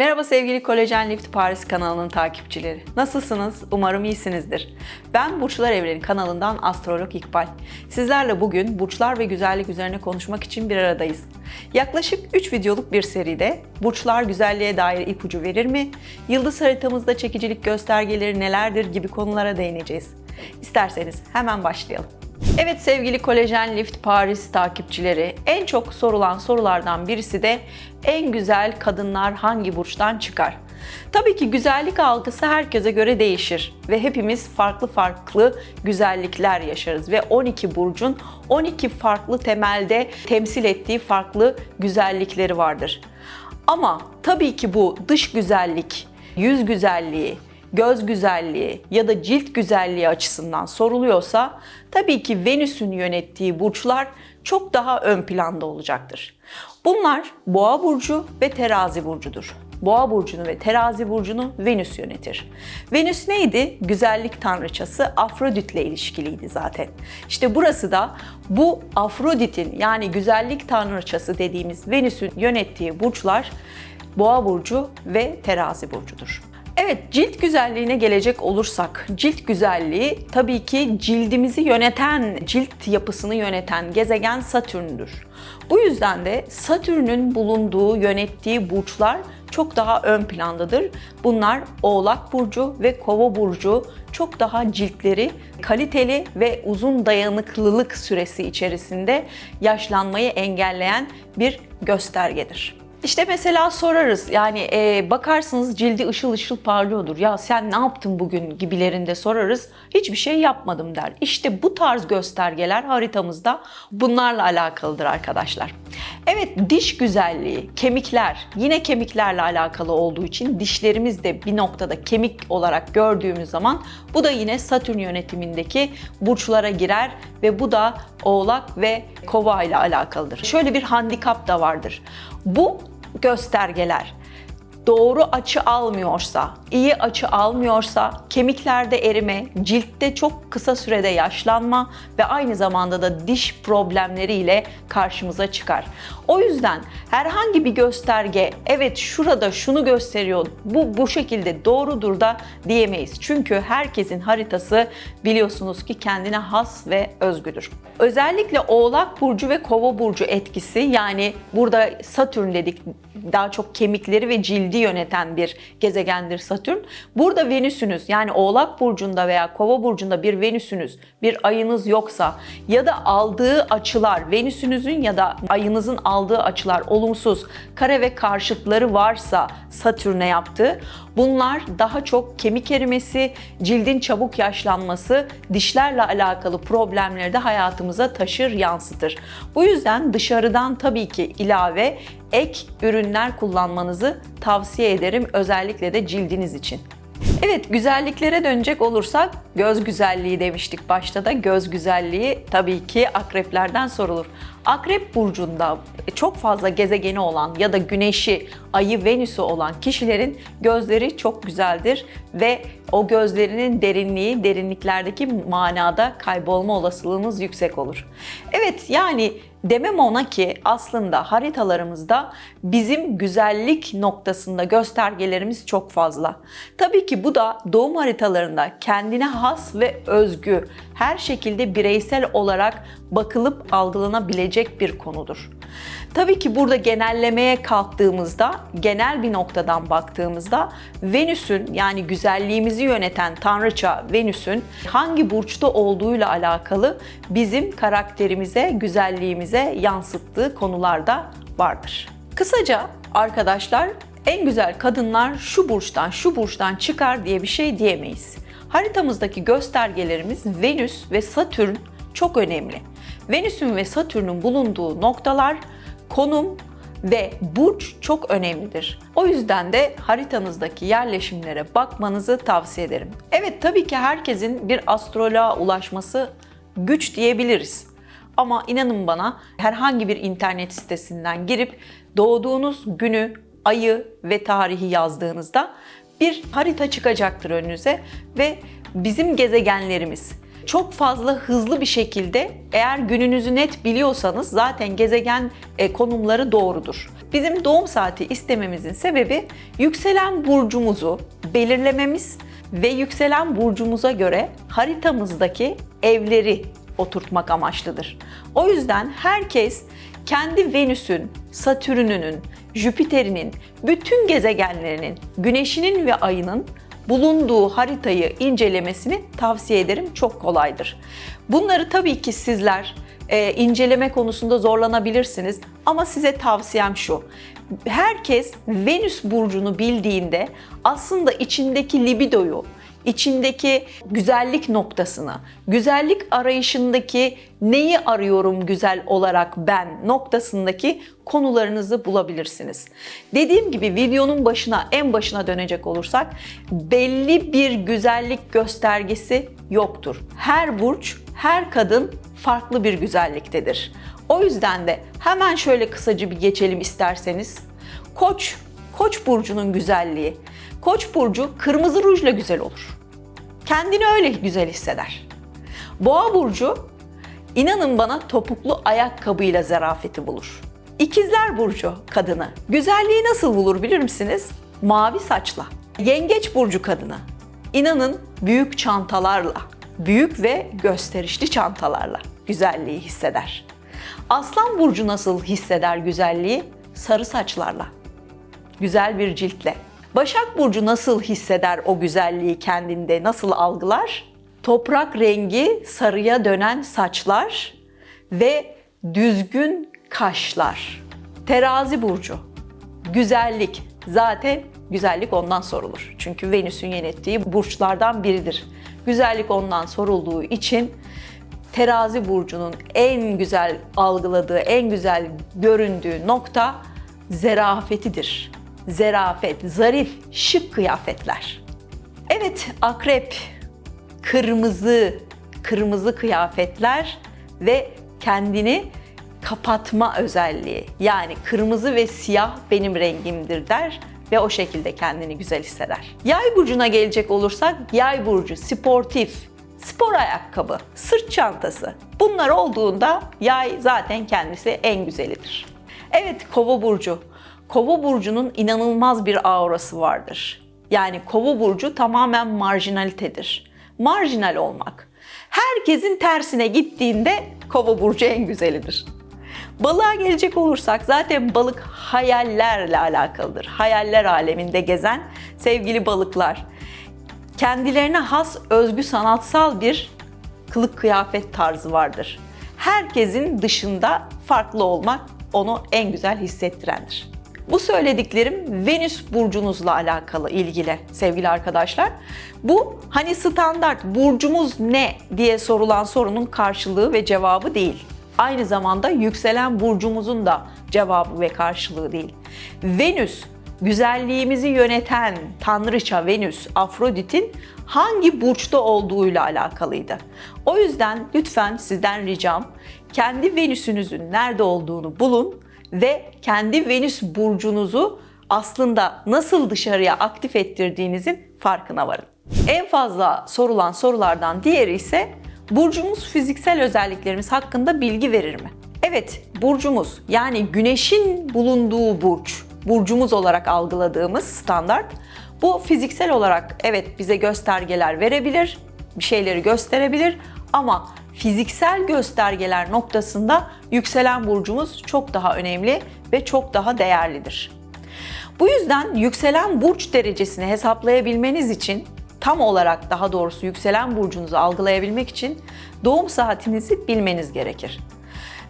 Merhaba sevgili Kolajen Lift Paris kanalının takipçileri. Nasılsınız? Umarım iyisinizdir. Ben Burçlar Evreni kanalından astrolog İkbal. Sizlerle bugün burçlar ve güzellik üzerine konuşmak için bir aradayız. Yaklaşık 3 videoluk bir seride burçlar güzelliğe dair ipucu verir mi? Yıldız haritamızda çekicilik göstergeleri nelerdir gibi konulara değineceğiz. İsterseniz hemen başlayalım. Evet sevgili Kolajen Lift Paris takipçileri, en çok sorulan sorulardan birisi de en güzel kadınlar hangi burçtan çıkar? Tabii ki güzellik algısı herkese göre değişir ve hepimiz farklı farklı güzellikler yaşarız ve 12 burcun 12 farklı temelde temsil ettiği farklı güzellikleri vardır. Ama tabii ki bu dış güzellik, yüz güzelliği, göz güzelliği ya da cilt güzelliği açısından soruluyorsa tabii ki Venüs'ün yönettiği burçlar çok daha ön planda olacaktır. Bunlar Boğa burcu ve Terazi burcudur. Boğa burcunu ve Terazi burcunu Venüs yönetir. Venüs neydi? Güzellik tanrıçası Afrodit'le ilişkiliydi zaten. İşte burası da bu Afrodit'in yani güzellik tanrıçası dediğimiz Venüs'ün yönettiği burçlar Boğa burcu ve Terazi burcudur. Evet, cilt güzelliğine gelecek olursak, cilt güzelliği tabii ki cildimizi yöneten, cilt yapısını yöneten gezegen Satürn'dür. Bu yüzden de Satürn'ün bulunduğu, yönettiği burçlar çok daha ön plandadır. Bunlar Oğlak burcu ve Kova burcu çok daha ciltleri kaliteli ve uzun dayanıklılık süresi içerisinde yaşlanmayı engelleyen bir göstergedir. İşte mesela sorarız yani e, bakarsınız cildi ışıl ışıl parlıyordur. Ya sen ne yaptın bugün gibilerinde sorarız. Hiçbir şey yapmadım der. İşte bu tarz göstergeler haritamızda bunlarla alakalıdır arkadaşlar. Evet diş güzelliği, kemikler yine kemiklerle alakalı olduğu için dişlerimiz de bir noktada kemik olarak gördüğümüz zaman bu da yine Satürn yönetimindeki burçlara girer ve bu da Oğlak ve Kova ile alakalıdır. Şöyle bir handikap da vardır. Bu göstergeler doğru açı almıyorsa, iyi açı almıyorsa kemiklerde erime, ciltte çok kısa sürede yaşlanma ve aynı zamanda da diş problemleriyle karşımıza çıkar. O yüzden herhangi bir gösterge evet şurada şunu gösteriyor, bu bu şekilde doğrudur da diyemeyiz. Çünkü herkesin haritası biliyorsunuz ki kendine has ve özgüdür. Özellikle Oğlak burcu ve Kova burcu etkisi yani burada Satürn dedik daha çok kemikleri ve cildi yöneten bir gezegendir Satürn. Burada Venüsünüz yani Oğlak burcunda veya Kova burcunda bir Venüsünüz, bir ayınız yoksa ya da aldığı açılar Venüsünüzün ya da ayınızın aldığı açılar olumsuz, kare ve karşıtları varsa Satürn'e yaptığı bunlar daha çok kemik erimesi, cildin çabuk yaşlanması, dişlerle alakalı problemleri de hayatımıza taşır, yansıtır. Bu yüzden dışarıdan tabii ki ilave ek ürünler kullanmanızı tavsiye ederim özellikle de cildiniz için. Evet güzelliklere dönecek olursak göz güzelliği demiştik başta da göz güzelliği tabii ki akreplerden sorulur. Akrep burcunda çok fazla gezegeni olan ya da güneşi, ayı, venüsü olan kişilerin gözleri çok güzeldir ve o gözlerinin derinliği, derinliklerdeki manada kaybolma olasılığınız yüksek olur. Evet yani demem ona ki aslında haritalarımızda bizim güzellik noktasında göstergelerimiz çok fazla. Tabii ki bu da doğum haritalarında kendine has ve özgü her şekilde bireysel olarak bakılıp algılanabilecek bir konudur. Tabii ki burada genellemeye kalktığımızda, genel bir noktadan baktığımızda Venüs'ün yani güzelliğimizi yöneten tanrıça Venüs'ün hangi burçta olduğuyla alakalı bizim karakterimize, güzelliğimize yansıttığı konularda vardır. Kısaca arkadaşlar en güzel kadınlar şu burçtan şu burçtan çıkar diye bir şey diyemeyiz. Haritamızdaki göstergelerimiz Venüs ve Satürn çok önemli. Venüs'ün ve Satürn'ün bulunduğu noktalar, konum ve burç çok önemlidir. O yüzden de haritanızdaki yerleşimlere bakmanızı tavsiye ederim. Evet tabii ki herkesin bir astroloğa ulaşması güç diyebiliriz. Ama inanın bana herhangi bir internet sitesinden girip doğduğunuz günü, ayı ve tarihi yazdığınızda bir harita çıkacaktır önünüze ve bizim gezegenlerimiz çok fazla hızlı bir şekilde eğer gününüzü net biliyorsanız zaten gezegen e, konumları doğrudur. Bizim doğum saati istememizin sebebi yükselen burcumuzu belirlememiz ve yükselen burcumuza göre haritamızdaki evleri oturtmak amaçlıdır. O yüzden herkes kendi Venüs'ün, Satürn'ünün, Jüpiter'inin, bütün gezegenlerinin, Güneş'inin ve Ay'ının bulunduğu haritayı incelemesini tavsiye ederim. Çok kolaydır. Bunları tabii ki sizler e, inceleme konusunda zorlanabilirsiniz ama size tavsiyem şu. Herkes Venüs burcunu bildiğinde aslında içindeki libidoyu, içindeki güzellik noktasını, güzellik arayışındaki neyi arıyorum güzel olarak ben noktasındaki konularınızı bulabilirsiniz. Dediğim gibi videonun başına en başına dönecek olursak belli bir güzellik göstergesi yoktur. Her burç, her kadın farklı bir güzelliktedir. O yüzden de hemen şöyle kısaca bir geçelim isterseniz. Koç, Koç burcunun güzelliği. Koç burcu kırmızı rujla güzel olur. Kendini öyle güzel hisseder. Boğa burcu inanın bana topuklu ayakkabıyla zarafeti bulur. İkizler burcu kadını güzelliği nasıl bulur bilir misiniz? Mavi saçla. Yengeç burcu kadını inanın büyük çantalarla, büyük ve gösterişli çantalarla güzelliği hisseder. Aslan burcu nasıl hisseder güzelliği? Sarı saçlarla, güzel bir ciltle. Başak Burcu nasıl hisseder o güzelliği kendinde, nasıl algılar? Toprak rengi sarıya dönen saçlar ve düzgün kaşlar. Terazi Burcu, güzellik. Zaten güzellik ondan sorulur. Çünkü Venüs'ün yönettiği burçlardan biridir. Güzellik ondan sorulduğu için Terazi burcunun en güzel algıladığı, en güzel göründüğü nokta zerafetidir zerafet, zarif, şık kıyafetler. Evet, akrep, kırmızı, kırmızı kıyafetler ve kendini kapatma özelliği. Yani kırmızı ve siyah benim rengimdir der ve o şekilde kendini güzel hisseder. Yay burcuna gelecek olursak yay burcu sportif, spor ayakkabı, sırt çantası. Bunlar olduğunda yay zaten kendisi en güzelidir. Evet kova burcu Kova burcunun inanılmaz bir aurası vardır. Yani Kova burcu tamamen marjinalitedir. Marjinal olmak. Herkesin tersine gittiğinde Kova burcu en güzelidir. Balığa gelecek olursak zaten balık hayallerle alakalıdır. Hayaller aleminde gezen sevgili balıklar. Kendilerine has özgü sanatsal bir kılık kıyafet tarzı vardır. Herkesin dışında farklı olmak onu en güzel hissettirendir. Bu söylediklerim Venüs burcunuzla alakalı ilgili sevgili arkadaşlar. Bu hani standart burcumuz ne diye sorulan sorunun karşılığı ve cevabı değil. Aynı zamanda yükselen burcumuzun da cevabı ve karşılığı değil. Venüs güzelliğimizi yöneten tanrıça Venüs, Afrodit'in hangi burçta olduğuyla alakalıydı. O yüzden lütfen sizden ricam kendi Venüs'ünüzün nerede olduğunu bulun ve kendi Venüs burcunuzu aslında nasıl dışarıya aktif ettirdiğinizin farkına varın. En fazla sorulan sorulardan diğeri ise burcumuz fiziksel özelliklerimiz hakkında bilgi verir mi? Evet, burcumuz yani güneşin bulunduğu burç, burcumuz olarak algıladığımız standart bu fiziksel olarak evet bize göstergeler verebilir, bir şeyleri gösterebilir ama fiziksel göstergeler noktasında yükselen burcumuz çok daha önemli ve çok daha değerlidir. Bu yüzden yükselen burç derecesini hesaplayabilmeniz için tam olarak daha doğrusu yükselen burcunuzu algılayabilmek için doğum saatinizi bilmeniz gerekir.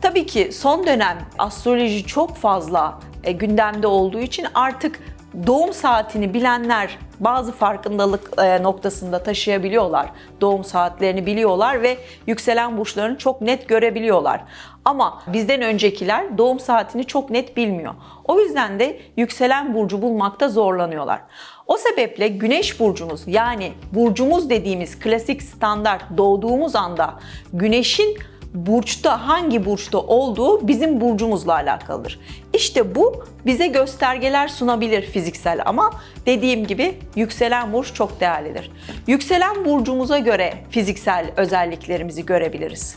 Tabii ki son dönem astroloji çok fazla e, gündemde olduğu için artık doğum saatini bilenler bazı farkındalık e, noktasında taşıyabiliyorlar. Doğum saatlerini biliyorlar ve yükselen burçlarını çok net görebiliyorlar. Ama bizden öncekiler doğum saatini çok net bilmiyor. O yüzden de yükselen burcu bulmakta zorlanıyorlar. O sebeple güneş burcumuz yani burcumuz dediğimiz klasik standart doğduğumuz anda güneşin burçta hangi burçta olduğu bizim burcumuzla alakalıdır. İşte bu bize göstergeler sunabilir fiziksel ama dediğim gibi yükselen burç çok değerlidir. Yükselen burcumuza göre fiziksel özelliklerimizi görebiliriz.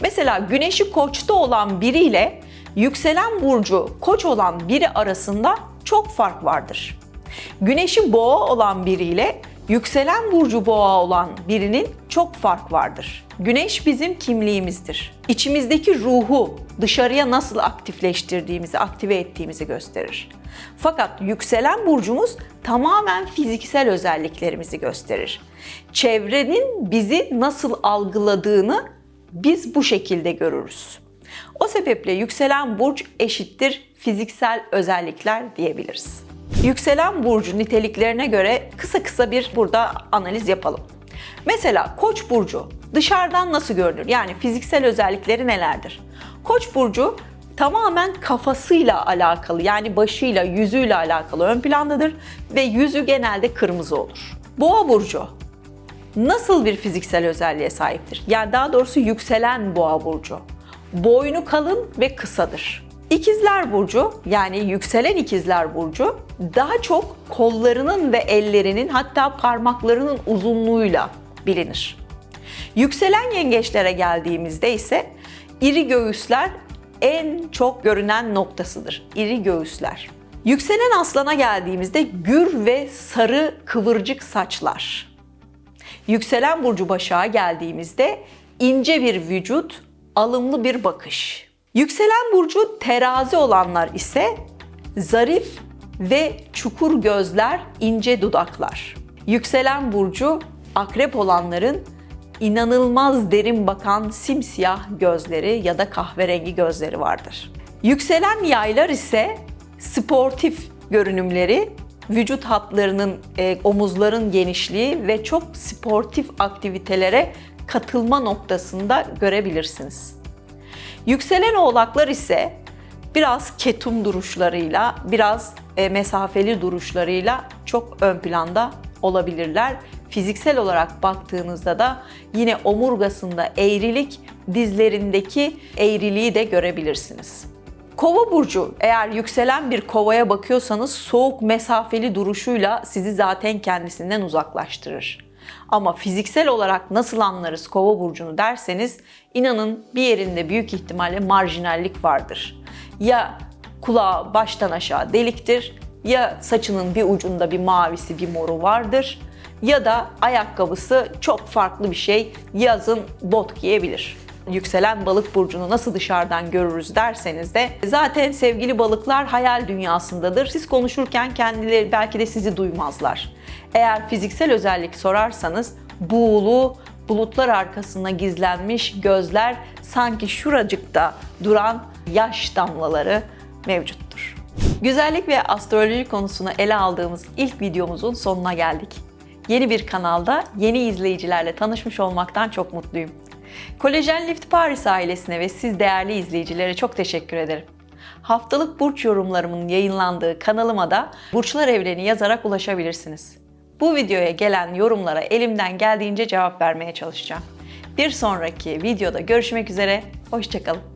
Mesela güneşi koçta olan biriyle yükselen burcu koç olan biri arasında çok fark vardır. Güneşi boğa olan biriyle yükselen burcu boğa olan birinin çok fark vardır. Güneş bizim kimliğimizdir. İçimizdeki ruhu dışarıya nasıl aktifleştirdiğimizi, aktive ettiğimizi gösterir. Fakat yükselen burcumuz tamamen fiziksel özelliklerimizi gösterir. Çevrenin bizi nasıl algıladığını biz bu şekilde görürüz. O sebeple yükselen burç eşittir fiziksel özellikler diyebiliriz. Yükselen burcu niteliklerine göre kısa kısa bir burada analiz yapalım. Mesela Koç burcu dışarıdan nasıl görünür? Yani fiziksel özellikleri nelerdir? Koç burcu tamamen kafasıyla alakalı yani başıyla, yüzüyle alakalı ön plandadır ve yüzü genelde kırmızı olur. Boğa burcu nasıl bir fiziksel özelliğe sahiptir? Yani daha doğrusu yükselen boğa burcu. Boynu kalın ve kısadır. İkizler burcu yani yükselen ikizler burcu daha çok kollarının ve ellerinin hatta parmaklarının uzunluğuyla bilinir. Yükselen yengeçlere geldiğimizde ise iri göğüsler en çok görünen noktasıdır. İri göğüsler. Yükselen aslana geldiğimizde gür ve sarı kıvırcık saçlar. Yükselen burcu başağa geldiğimizde ince bir vücut, alımlı bir bakış. Yükselen burcu terazi olanlar ise zarif ve çukur gözler, ince dudaklar. Yükselen burcu akrep olanların inanılmaz derin bakan simsiyah gözleri ya da kahverengi gözleri vardır. Yükselen yaylar ise sportif görünümleri, vücut hatlarının, e, omuzların genişliği ve çok sportif aktivitelere katılma noktasında görebilirsiniz. Yükselen oğlaklar ise biraz ketum duruşlarıyla, biraz e, mesafeli duruşlarıyla çok ön planda olabilirler. Fiziksel olarak baktığınızda da yine omurgasında eğrilik, dizlerindeki eğriliği de görebilirsiniz. Kova burcu eğer yükselen bir kovaya bakıyorsanız soğuk mesafeli duruşuyla sizi zaten kendisinden uzaklaştırır. Ama fiziksel olarak nasıl anlarız kova burcunu derseniz inanın bir yerinde büyük ihtimalle marjinallik vardır. Ya kulağı baştan aşağı deliktir ya saçının bir ucunda bir mavisi bir moru vardır ya da ayakkabısı çok farklı bir şey yazın bot giyebilir yükselen balık burcunu nasıl dışarıdan görürüz derseniz de zaten sevgili balıklar hayal dünyasındadır. Siz konuşurken kendileri belki de sizi duymazlar. Eğer fiziksel özellik sorarsanız buğulu, bulutlar arkasında gizlenmiş gözler sanki şuracıkta duran yaş damlaları mevcuttur. Güzellik ve astroloji konusunu ele aldığımız ilk videomuzun sonuna geldik. Yeni bir kanalda yeni izleyicilerle tanışmış olmaktan çok mutluyum. Kolajen Lift Paris ailesine ve siz değerli izleyicilere çok teşekkür ederim. Haftalık burç yorumlarımın yayınlandığı kanalıma da Burçlar Evreni yazarak ulaşabilirsiniz. Bu videoya gelen yorumlara elimden geldiğince cevap vermeye çalışacağım. Bir sonraki videoda görüşmek üzere, hoşçakalın.